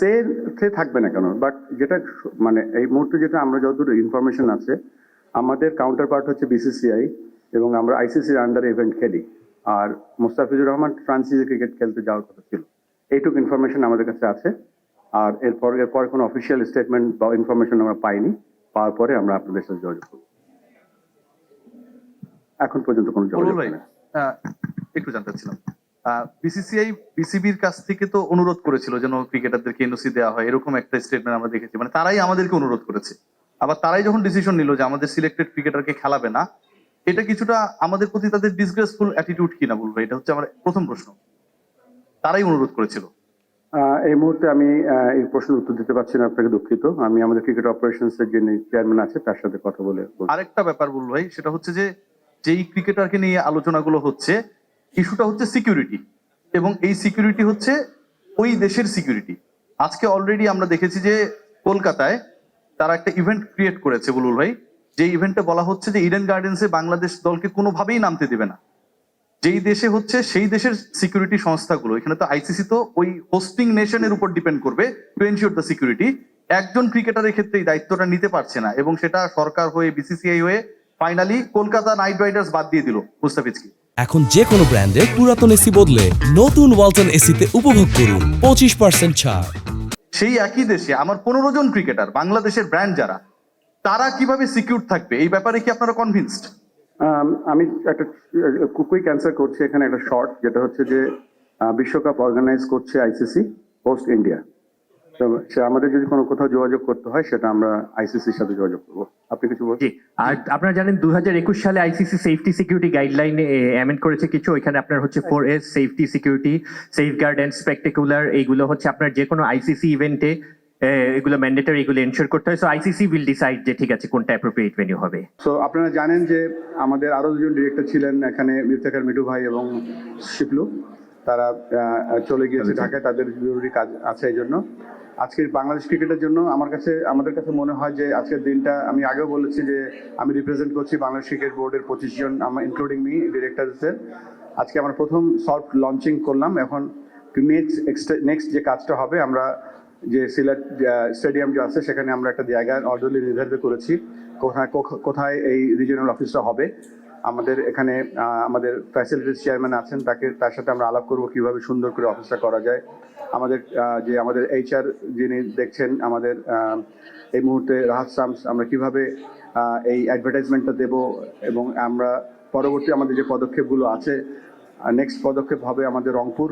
সে সে থাকবে না কেন? বাট যেটা মানে এই মুহূর্তে যেটা আমরা যতদূর ইনফরমেশন আছে আমাদের কাউন্টার পার্ট হচ্ছে বিসিসিআই এবং আমরা আইসিসির আন্ডার ইভেন্ট খেলি। আর মুস্তাফিজুর রহমান ফ্রান্সিসে ক্রিকেট খেলতে যাওয়ার কথা ছিল। এইটুকু ইনফরমেশন আমাদের কাছে আছে। আর এরপর এরপর কোনো অফিসিয়াল স্টেটমেন্ট বা ইনফরমেশন আমরা পাইনি। পাওয়ার পরে আমরা আপনাদের সাথে যোগাযোগ করব। এখন পর্যন্ত কোনো নেই একটু জানতে চাচ্ছিলাম। বিসিসিআই বিসিবির কাছ থেকে তো অনুরোধ করেছিল যেন ক্রিকেটারদেরকে এনওসি দেওয়া হয় এরকম একটা স্টেটমেন্ট আমরা দেখেছি। মানে তারাই আমাদেরকে অনুরোধ করেছে। আবার তারাই যখন ডিসিশন নিল যে আমাদের সিলেক্টেড ক্রিকেটারকে খেলাবে না এটা কিছুটা আমাদের প্রতি তাদের ডিসগ্রেসফুল অ্যাটিটিউড কিনা বলব এটা হচ্ছে আমার প্রথম প্রশ্ন। তারাই অনুরোধ করেছিল। এই মুহূর্তে আমি এই প্রশ্নের উত্তর দিতে পারছি না আপনাকে দুঃখিত। আমি আমাদের ক্রিকেট অপারেশনস এর যিনি চেয়ারম্যান আছে তার সাথে কথা বলে আরেকটা ব্যাপার বলব ভাই সেটা হচ্ছে যে যেই ক্রিকেটারকে নিয়ে আলোচনাগুলো হচ্ছে ইস্যুটা হচ্ছে সিকিউরিটি এবং এই সিকিউরিটি হচ্ছে ওই দেশের সিকিউরিটি। আজকে অলরেডি আমরা দেখেছি যে কলকাতায় তারা একটা ইভেন্ট ক্রিয়েট করেছে বুলুল ভাই যে ইভেন্টে বলা হচ্ছে যে ইডেন গার্ডেন্সে বাংলাদেশ দলকে কোনোভাবেই নামতে দেবে না। যেই দেশে হচ্ছে সেই দেশের সিকিউরিটি সংস্থাগুলো, এখানে তো আইসিসি তো ওই হোস্টিং নেশনের উপর ডিপেন্ড করবে টু এনশিওর দ্য সিকিউরিটি একজন ক্রিকেটারের ক্ষেত্রে এই দায়িত্বটা নিতে পারছে না এবং সেটা সরকার হয়ে বিসিসিআই হয়ে ফাইনালি কলকাতা নাইট রাইডার্স বাদ দিয়ে দিল মুস্তাফিজকে। এখন যে কোনো ব্র্যান্ডের পুরাতন এসি বদলে নতুন ওয়ালটন এসিতে উপভোগ করুন পঁচিশ পার্সেন্ট ছাড়। সেই একই দেশে আমার পনেরো জন ক্রিকেটার বাংলাদেশের ব্র্যান্ড যারা তারা কীভাবে সিকিউর থাকবে? এই ব্যাপারে কি আপনারা কনভিন্সড আম, আমি একটা কুইক অ্যান্সার করছি এখানে একটা শর্ট যেটা হচ্ছে যে আহ, বিশ্বকাপ অর্গানাইজ করছে আইসিসি হোস্ট ইন্ডিয়া সে আমাদের যদি কোনো কোথাও যোগাযোগ করতে হয় সেটা আমরা আইসিসির সাথে যোগাযোগ করব। আপনি কিছু বলছেন আর আপনারা জানেন দুই হাজার একুশ সালে ICC safety security guideline amend করেছে কিছু। ওইখানে আপনার হচ্ছে four S safety security safeguard and spectacular এইগুলো হচ্ছে আপনার যে কোনো আইসিসি ইভেন্টে এগুলো ম্যান্ডেটরি এগুলো এনশোর করতে হয়। সো আইসিসি উইল ডিসাইড যে ঠিক আছে কোনটা অ্যাপ্রোপ্রিয়েট ভেন্যু হবে। সো আপনারা জানেন যে আমাদের আরও দুজন ডিরেক্টর ছিলেন এখানে ইফতেখার মিঠু ভাই এবং শিপলু। তারা চলে গিয়েছে ঢাকায়। তাদের জরুরি কাজ আছে এই জন্য। আজকের বাংলাদেশ ক্রিকেটের জন্য আমার কাছে, আমাদের কাছে মনে হয় যে আজকের দিনটা, আমি আগেও বলেছি যে আমি রিপ্রেজেন্ট করছি বাংলাদেশ ক্রিকেট বোর্ডের পঁচিশ জন, আমার ইনক্লুডিং মি ডিরেক্টরসের আজকে আমরা প্রথম সফট লঞ্চিং করলাম, এখন নেক্সট নেক্সট যে কাজটা হবে, আমরা যে সিলেট স্টেডিয়াম যে আছে, সেখানে আমরা একটা জায়গা অর্ডারলি নির্ধারিত করেছি। কোথায় কোথায় এই রিজিওনাল অফিসটা হবে? আমাদের এখানে আমাদের ফ্যাসিলিটিস চেয়ারম্যান আছেন, তাকে, তার সাথে আমরা আলাপ করব কীভাবে সুন্দর করে অফিসটা করা যায়। আমাদের যে আমাদের এইচআর যিনি দেখছেন, আমাদের এই মুহূর্তে রাহাত সামস আমরা কীভাবে এই অ্যাডভার্টাইজমেন্টটা দেব এবং আমরা পরবর্তী আমাদের যে পদক্ষেপগুলো আছে নেক্সট পদক্ষেপ হবে আমাদের রংপুর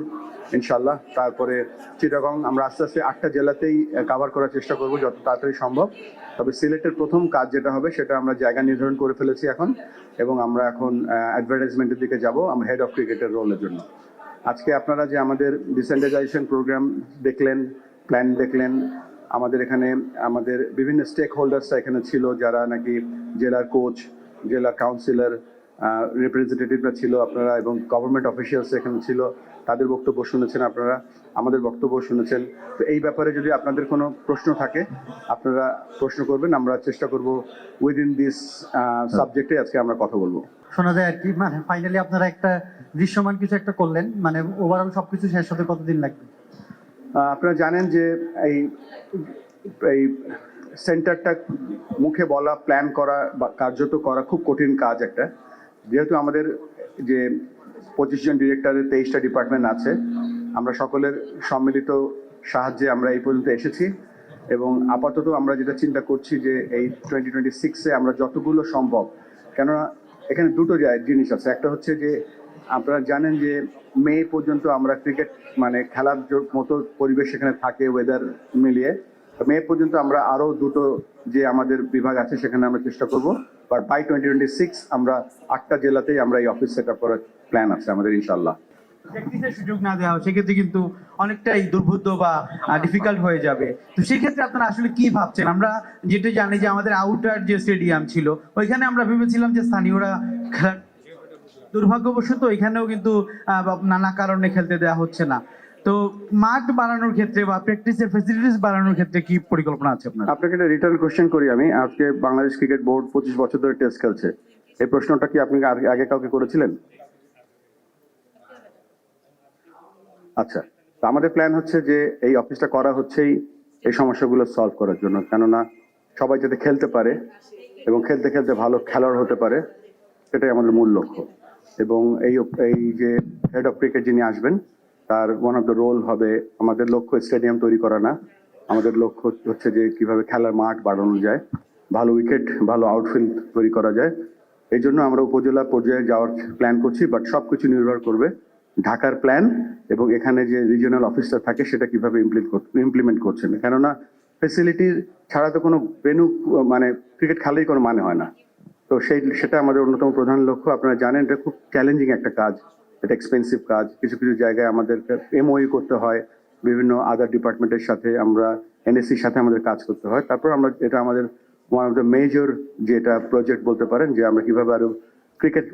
ইনশাল্লাহ তারপরে চিটাগং, আমরা আস্তে আস্তে আটটা জেলাতেই কাভার করার চেষ্টা করব যত তাড়াতাড়ি সম্ভব। তবে সিলেটের প্রথম কাজ যেটা হবে, সেটা আমরা জায়গা নির্ধারণ করে ফেলেছি এখন, এবং আমরা এখন অ্যাডভার্টাইজমেন্টের দিকে যাব, আমরা হেড অফ ক্রিকেটের রোলের জন্য। আজকে আপনারা যে আমাদের ডিসেন্ট্রালাইজেশন প্রোগ্রাম দেখলেন প্ল্যান দেখলেন, আমাদের এখানে, আমাদের বিভিন্ন স্টেক হোল্ডার্সরা এখানে ছিল, যারা নাকি জেলার কোচ জেলা কাউন্সিলর রিপ্রেজেন্টেটিভরা ছিল আপনারা এবং গভর্নমেন্ট অফিসিয়ালস এখানে ছিল তাদের বক্তব্য শুনেছেন আপনারা আমাদের বক্তব্য শুনেছেন। তো এই ব্যাপারে যদি আপনাদের কোনো প্রশ্ন থাকে আপনারা প্রশ্ন করবেন আমরা চেষ্টা করব উইদিন দিস সাবজেক্টে আজকে আমরা কথা বলব। শোনা যায় আর কি মানে ফাইনালি আপনারা একটা দৃশ্যমান কিছু একটা করলেন মানে ওভারঅল সবকিছু শেষ হতে কতদিন লাগবে? আপনারা জানেন যে এই এই সেন্টারটা মুখে বলা প্ল্যান করা বা কার্যত করা খুব কঠিন কাজ একটা। যেহেতু আমাদের যে পঁচিশ জন ডিরেক্টরের তেইশটা ডিপার্টমেন্ট আছে, আমরা সকলের সম্মিলিত সাহায্যে আমরা এই পর্যন্ত এসেছি এবং আপাতত আমরা যেটা চিন্তা করছি যে এই টোয়েন্টি টোয়েন্টি সিক্সে আমরা যতগুলো সম্ভব, কেননা এখানে দুটো জিনিস আছে। একটা হচ্ছে যে আপনারা জানেন যে মে পর্যন্ত আমরা ক্রিকেট মানে খেলার মতো পরিবেশ সেখানে থাকে ওয়েদার মিলিয়ে। মে পর্যন্ত আমরা আরও দুটো যে আমাদের বিভাগ আছে সেখানে আমরা চেষ্টা করব। But by twenty twenty six আমরা আটটা জেলাতেই আমরা এই অফিস সেট আপ করার প্ল্যান আছে আমাদের ইনশাল্লাহ সুযোগ না দেওয়া হয় সেক্ষেত্রে কিন্তু অনেকটাই দুর্বোধ্য বা ডিফিকাল্ট হয়ে যাবে। তো সেক্ষেত্রে আপনারা আসলে কি ভাবছেন? আমরা যেটা জানি যে আমাদের আউটার যে স্টেডিয়াম ছিল, ওইখানে আমরা ভেবেছিলাম যে স্থানীয়রা দুর্ভাগ্যবশত এখানেও কিন্তু নানা কারণে খেলতে দেওয়া হচ্ছে না। তো মাঠ বাড়ানোর ক্ষেত্রে বা প্র্যাকটিসের ফেসিলিটিস বাড়ানোর ক্ষেত্রে কি পরিকল্পনা আছে আপনার? আপনাকে একটা রিটার্ন কোশ্চেন করি আমি। আজকে বাংলাদেশ ক্রিকেট বোর্ড পঁচিশ বছর ধরে টেস্ট খেলছে। এই প্রশ্নটা কি আপনি আগে- কাউকে করেছিলেন? আচ্ছা তো আমাদের প্ল্যান হচ্ছে যে এই অফিসটা করা হচ্ছেই এই সমস্যাগুলো সলভ করার জন্য। কেননা সবাই যাতে খেলতে পারে এবং খেলতে খেলতে ভালো খেলোয়াড় হতে পারে, সেটাই আমাদের মূল লক্ষ্য। এবং এই এই যে হেড অফ ক্রিকেট যিনি আসবেন তার ওয়ান অফ দ্য রোল হবে আমাদের লক্ষ্য স্টেডিয়াম তৈরি করা না। আমাদের লক্ষ্য হচ্ছে যে কীভাবে খেলার মাঠ বাড়ানো যায়, ভালো উইকেট ভালো আউটফিল্ড তৈরি করা যায়। এই জন্য আমরা উপজেলা পর্যায়ে যাওয়ার প্ল্যান করছি বাট সব কিছু নির্ভর করবে ঢাকার প্ল্যান এবং এখানে যে রিজিওনাল অফিসার থাকে সেটা কীভাবে ইমপ্লিমেন্ট করছেন। কেননা ফেসিলিটি ছাড়া তো কোনো ভেনু মানে ক্রিকেট খেলেই কোনো মানে হয় না। তো সেই, সেটা আমাদের অন্যতম প্রধান লক্ষ্য। আপনারা জানেন এটা খুব চ্যালেঞ্জিং একটা কাজ। এটা এক্সপেন্সিভ কাজ। কিছু কিছু জায়গায় আমাদের এমওই করতে হয়। বিভিন্ন আদার ডিপার্টমেন্টের সাথে আমরা এনএসসির সাথে আমাদের কাজ করতে হয়। তারপর আমরা, এটা আমাদের ওয়ান অফ দ্য মেজর যেটা প্রজেক্ট বলতে পারেন, যে আমরা কীভাবে আরও ক্রিকেট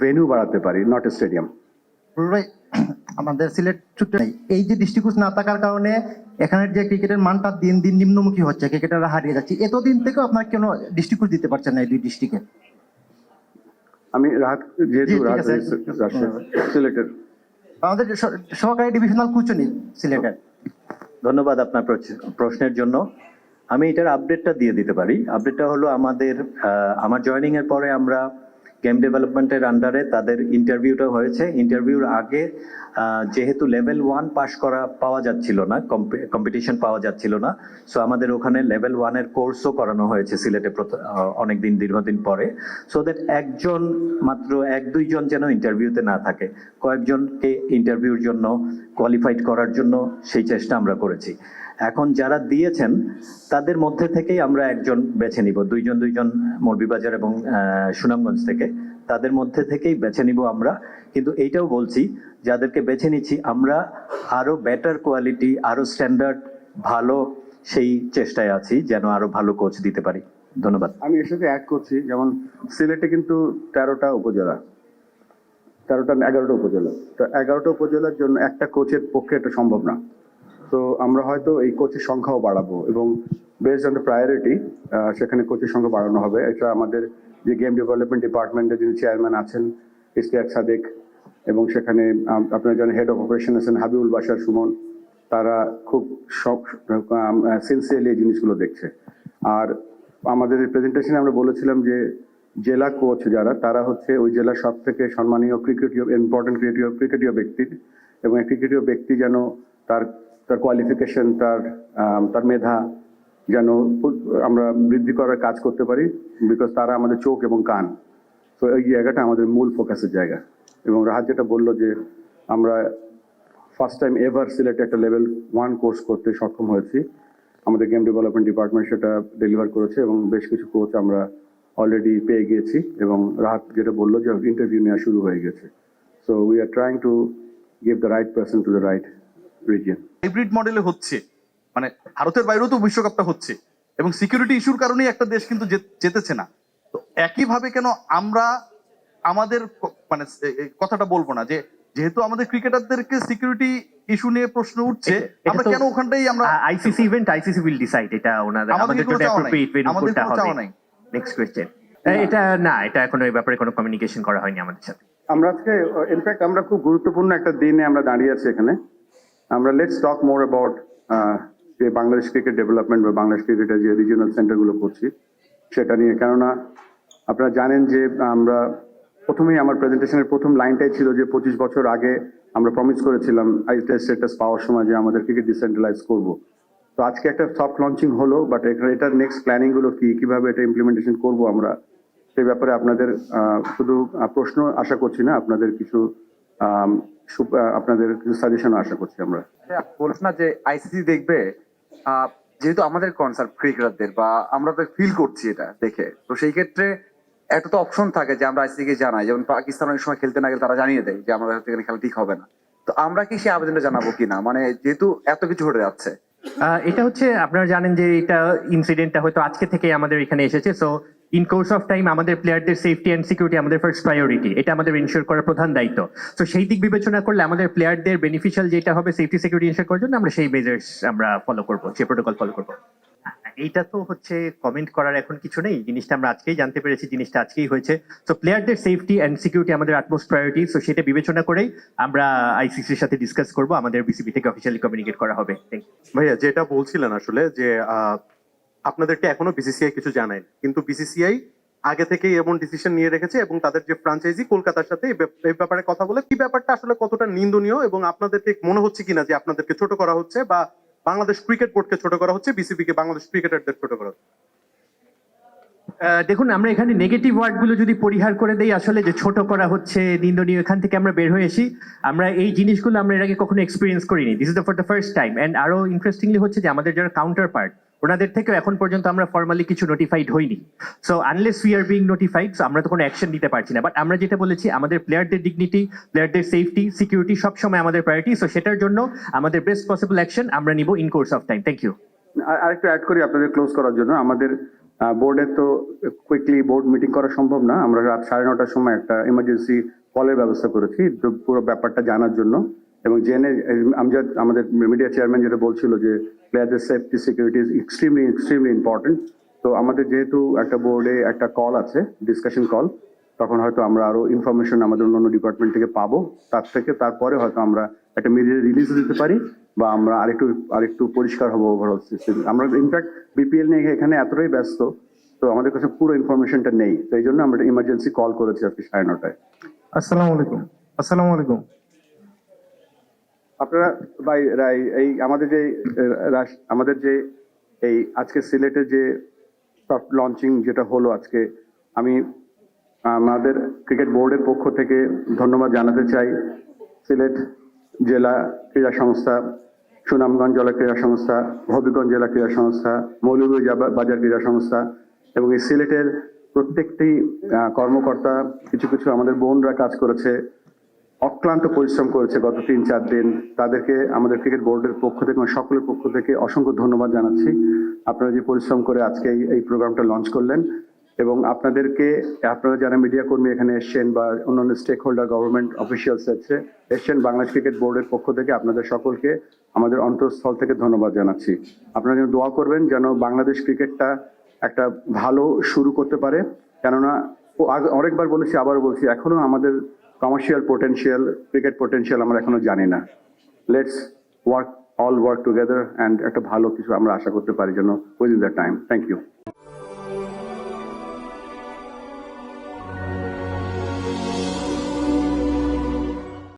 ভেন্যু বাড়াতে পারি নট এ স্টেডিয়াম আমাদের সিলেট ছুটে নেই। এই যে দৃষ্টিকোণ না থাকার কারণে এখানের যে ক্রিকেটের মানটা দিন দিন নিম্নমুখী হচ্ছে, ক্রিকেটাররা হারিয়ে যাচ্ছে। এতদিন থেকেও আপনার কেন দৃষ্টিকোণ দিতে পারছেন না এই দুই ডিস্ট্রিক্টে আমি রাহাত যেহেতু রাহাত সিলেটের। আমাদের সহকারী ডিভিশনাল কুচনি নেই সিলেটের। ধন্যবাদ আপনার প্রশ্নের জন্য। আমি এটার আপডেটটা দিয়ে দিতে পারি। আপডেটটা হলো আমাদের আহ, আমার জয়েনিং এর পরে আমরা গেম ডেভেলপমেন্টের আন্ডারে তাদের ইন্টারভিউটা হয়েছে। ইন্টারভিউর আগে যেহেতু লেভেল ওয়ান পাস করা পাওয়া যাচ্ছিল না কম্পিটিশন পাওয়া যাচ্ছিল না সো আমাদের ওখানে লেভেল ওয়ানের কোর্সও করানো হয়েছে সিলেটে অনেকদিন, দীর্ঘদিন পরে। সো দ্যাট একজন, মাত্র এক দুইজন যেন ইন্টারভিউতে না থাকে। কয়েকজনকে ইন্টারভিউর জন্য কোয়ালিফাইড করার জন্য সেই চেষ্টা আমরা করেছি। এখন যারা দিয়েছেন, তাদের মধ্যে থেকেই আমরা একজন বেছে নিব। দুইজন দুইজন মৌলভীবাজার এবং সুনামগঞ্জ থেকে, তাদের মধ্যে থেকেই বেছে নিব আমরা। কিন্তু এইটাও বলছি, যাদেরকে বেছে নিচ্ছি, আমরা আরও বেটার কোয়ালিটি আরও স্ট্যান্ডার্ড ভালো সেই চেষ্টায় আছি, যেন আরও ভালো কোচ দিতে পারি। ধন্যবাদ। আমি এর সাথে অ্যাড করছি, যেমন সিলেটে কিন্তু তেরোটা উপজেলা। তেরোটা এগারোটা উপজেলা। তো এগারোটা উপজেলার জন্য একটা কোচের পক্ষে এটা সম্ভব না। তো আমরা হয়তো এই কোচের সংখ্যাও বাড়াবো এবং বেসড অন দ্য প্রায়োরিটি সেখানে কোচের সংখ্যা বাড়ানো হবে। এটা আমাদের যে গেম ডেভেলপমেন্ট ডিপার্টমেন্টের যিনি চেয়ারম্যান আছেন, ইশতিয়াক সাদেক, এবং সেখানে আপনারা জানেন হেড অফ অপারেশন আছেন হাবিবুল বাশার সুমন। তারা খুব সব সিনসিয়ারলি এই জিনিসগুলো দেখছে। আর আমাদের প্রেজেন্টেশনে আমরা বলেছিলাম যে জেলা কোচ যারা, তারা হচ্ছে ওই জেলার সব থেকে সম্মানীয় ক্রিকেটীয় ইম্পর্টেন্ট ক্রিকেটীয় ক্রিকেটীয় ব্যক্তি এবং ক্রিকেটীয় ব্যক্তি যেন তার তার কোয়ালিফিকেশন তার তার মেধা যেন আমরা বৃদ্ধি করার কাজ করতে পারি বিকজ তারা আমাদের চোখ এবং কান। তো এই জায়গাটা আমাদের মূল ফোকাসের জায়গা। এবং রাহাত যেটা বলল যে আমরা ফার্স্ট টাইম এভার সিলেটে একটা লেভেল ওয়ান কোর্স করতে সক্ষম হয়েছি। আমাদের গেম ডেভেলপমেন্ট ডিপার্টমেন্ট সেটা ডেলিভার করেছে এবং বেশ কিছু কোচ আমরা অলরেডি পেয়ে গিয়েছি এবং রাহাত যেটা বলল যে ইন্টারভিউ নেওয়া শুরু হয়ে গেছে। So we are trying to give the right person to the right region hybrid মডেলে হচ্ছে মানে ভারতের বাইরেও তো বিশ্বকাপটা হচ্ছে এবং সিকিউরিটি ইস্যুর কারণেই একটা দেশ কিন্তু জিতেছে না। তো একইভাবে কেন আমরা আমাদের মানে কথাটা বলব না যে যেহেতু আমাদের ক্রিকেটারদেরকে সিকিউরিটি ইস্যু নিয়ে প্রশ্ন উঠছে আমরা কেন ওখানটাই আমরা ICC event ICC will decide এটা ওনাদের আমাদের আমাদের তো। অ্যাপ্রোপ্রিয়েট ভেন্যু আমাদের কোনটা কোনো হবে। চাওয়া নাই। নেক্সট কোয়েশ্চেন এটা না, এটা এখনও এই ব্যাপারে কোনো কমিউনিকেশন করা হয়নি আমাদের সাথে। আমরা আজকে ইনফ্যাক্ট আমরা খুব গুরুত্বপূর্ণ একটা দিনে আমরা দাঁড়িয়ে আছি এখানে। আমরা লেটস টক মোর অ্যাবাউট যে বাংলাদেশ ক্রিকেট ডেভেলপমেন্ট বা বাংলাদেশ ক্রিকেটের যে রিজিওনাল সেন্টারগুলো করছি, সেটা নিয়ে। কেননা, আপনারা জানেন যে আমরা প্রথমেই আমার প্রেজেন্টেশনের প্রথম লাইনটাই ছিল যে পঁচিশ বছর আগে আমরা প্রমিস করেছিলাম আইটেল স্ট্যাটাস পাওয়ার সময় যে আমাদের ক্রিকেট ডিসেন্ট্রালাইজ করব। তো আজকে একটা সফট লঞ্চিং হলো বাট এটার নেক্সট প্ল্যানিংগুলো কি? কীভাবে এটা ইমপ্লিমেন্টেশন করব আমরা? সে ব্যাপারে আপনাদের শুধু প্রশ্ন আশা করছি না, আপনাদের কিছু আপনাদের কিছু সাজেশন আশা করছি আমরা। বলছ না যে আইসিসি দেখবে যেহেতু আমাদের কনসার্ট ক্রিকেটারদের বা আমরা তো ফিল করছি এটা দেখে, তো সেই ক্ষেত্রে একটা তো অপশন থাকে যে আমরা আইসিসি কে জানাই। যেমন পাকিস্তান অনেক সময় খেলতে না গেলে তারা জানিয়ে দেয় যে আমাদের এখানে খেলা ঠিক হবে না। তো আমরা কি সেই আবেদনটা জানাব কিনা? মানে যেহেতু এত কিছু ঘটে যাচ্ছে এটা হচ্ছে, আপনারা জানেন যে এটা ইনসিডেন্টটা হয়তো আজকে থেকে আমাদের এখানে এসেছে so in course of time আমাদের প্লেয়ারদের সেফটি অ্যান্ড সিকিউরিটি আমাদের ফার্স্ট প্রায়োরিটি এটা আমাদের ইনশিওর করার প্রধান দায়িত্ব। তো সেই দিক বিবেচনা করলে আমাদের প্লেয়ারদের বেনিফিশিয়াল যেটা হবে সেফটি সিকিউরিটি ইনশিওর করার জন্য আমরা সেই মেজার্স আমরা ফলো করব সেই প্রোটোকল ফলো করব। এইটা তো হচ্ছে কমেন্ট করার এখন কিছু নেই। জিনিসটা আমরা আজকেই জানতে পেরেছি, জিনিসটা আজকেই হয়েছে। তো প্লেয়ারদের সেফটি অ্যান্ড সিকিউরিটি আমাদের আটমোস্ট প্রায়োরিটি সো সেটা বিবেচনা করেই আমরা আইসিসির সাথে ডিসকাস করব। আমাদের বিসিবি থেকে অফিসিয়ালি কমিউনিকেট করা হবে। ভাইয়া, যেটা বলছিলেন আসলে যে আপনাদেরকে এখনও বিসিসিআই কিছু জানায় কিন্তু বিসিসিআই আগে থেকেই এমন ডিসিশন নিয়ে রেখেছে এবং তাদের যে ফ্রাঞ্চাইজি কলকাতার সাথে এই ব্যাপারে কথা বলে, কি ব্যাপারটা আসলে কতটা নিন্দনীয় এবং আপনাদেরকে মনে হচ্ছে কিনা যে আপনাদেরকে ছোট করা হচ্ছে বা বাংলাদেশ ক্রিকেট বোর্ডকে ছোট করা হচ্ছে বিসিবি কে বাংলাদেশ ক্রিকেটারদের ছোট করা হচ্ছে। দেখুন, আমরা এখানে নেগেটিভ ওয়ার্ডগুলো যদি পরিহার করে দেই, আসলে যে ছোট করা হচ্ছে, নিন্দনীয়, এখান থেকে আমরা বের হয়ে আসি আমরা এই জিনিসগুলো আমরা এর আগে কখনো এক্সপিরিয়েন্স করিনি। This is the for the first time and আরও ইন্টারেস্টিংলি হচ্ছে যে আমাদের যারা কাউন্টার পার্ট ওনাদের থেকেও এখন পর্যন্ত আমরা ফর্মালি কিছু নোটিফাইড হইনি। So unless we are being notified আমরা তো কোনো অ্যাকশন নিতে পারছি না। বাট আমরা যেটা বলেছি, আমাদের প্লেয়ারদের ডিগনিটি প্লেয়ারদের সেফটি সিকিউরিটি সবসময় আমাদের প্রায়োরিটি সো সেটার জন্য আমাদের বেস্ট পসিবল অ্যাকশন আমরা নিব in course of time thank you আর- আরেকটু অ্যাড করি আপনাদের ক্লোজ করার জন্য। আমাদের বোর্ডের তো কুইকলি বোর্ড মিটিং করা সম্ভব না। আমরা রাত সাড়ে নটার সময় একটা ইমার্জেন্সি কলের ব্যবস্থা করেছি। পুরো ব্যাপারটা জানার জন্য। এবং জেনে আমজাদ আমাদের মিডিয়া চেয়ারম্যান যেটা বলছিল যে প্লেয়ারদের safety security is extremely extremely important তো আমাদের যেহেতু একটা বোর্ডে একটা কল আছে ডিসকাশন কল তখন হয়তো আমরা আরও ইনফরমেশন আমাদের অন্যান্য ডিপার্টমেন্ট থেকে পাবো, তার থেকে তারপরে হয়তো আমরা একটা মিডিয়া রিলিজ দিতে পারি, বা আমরা আরেকটু আরেকটু পরিষ্কার হব ওভারঅল সিস্টেম আমরা ইনফ্যাক্ট বিপিএল নিয়ে এখানে এতটাই ব্যস্ত, তো আমাদের কাছে পুরো ইনফরমেশনটা নেই, তো এই জন্য আমরা ইমার্জেন্সি কল করেছি আজকে সাড়ে নটায়। আসসালামু আলাইকুম। আসসালামু আলাইকুম। আপনারা ভাই রাই এই আমাদের যে আমাদের যে এই আজকে সিলেটের যে সফট লঞ্চিং যেটা হলো আজকে, আমি আমাদের ক্রিকেট বোর্ডের পক্ষ থেকে ধন্যবাদ জানাতে চাই সিলেট জেলা ক্রীড়া সংস্থা, সুনামগঞ্জ জেলা ক্রীড়া সংস্থা, হবিগঞ্জ জেলা ক্রীড়া সংস্থা, মৌলভীবাজার ক্রীড়া সংস্থা এবং এই সিলেটের প্রত্যেকটি কর্মকর্তা, কিছু কিছু আমাদের বোনরা কাজ করেছে। অক্লান্ত পরিশ্রম করেছে গত তিন, চার দিন। তাদেরকে আমাদের ক্রিকেট বোর্ডের পক্ষ থেকে সকলের পক্ষ থেকে অসংখ্য ধন্যবাদ জানাচ্ছি। আপনারা যে পরিশ্রম করে আজকে এই প্রোগ্রামটা লঞ্চ করলেন এবং আপনাদেরকে, আপনারা যারা মিডিয়া কর্মী এখানে এসছেন বা অন্যান্য স্টেক হোল্ডার গভর্নমেন্ট অফিসিয়ালস এসছে, এসছেন বাংলাদেশ ক্রিকেট বোর্ডের পক্ষ থেকে আপনাদের সকলকে আমাদের অন্তঃস্থল থেকে ধন্যবাদ জানাচ্ছি। আপনারা যেন দোয়া করবেন যেন বাংলাদেশ ক্রিকেটটা একটা ভালো শুরু করতে পারে। কেননা অনেকবার বলেছি আবার বলছি, এখনও আমাদের কমার্শিয়াল পোটেন্সিয়াল ক্রিকেট পোটেন্সিয়াল আমরা এখনও জানি না। Let's work all work together and একটা ভালো কিছু আমরা আশা করতে পারি যেন within the time thank you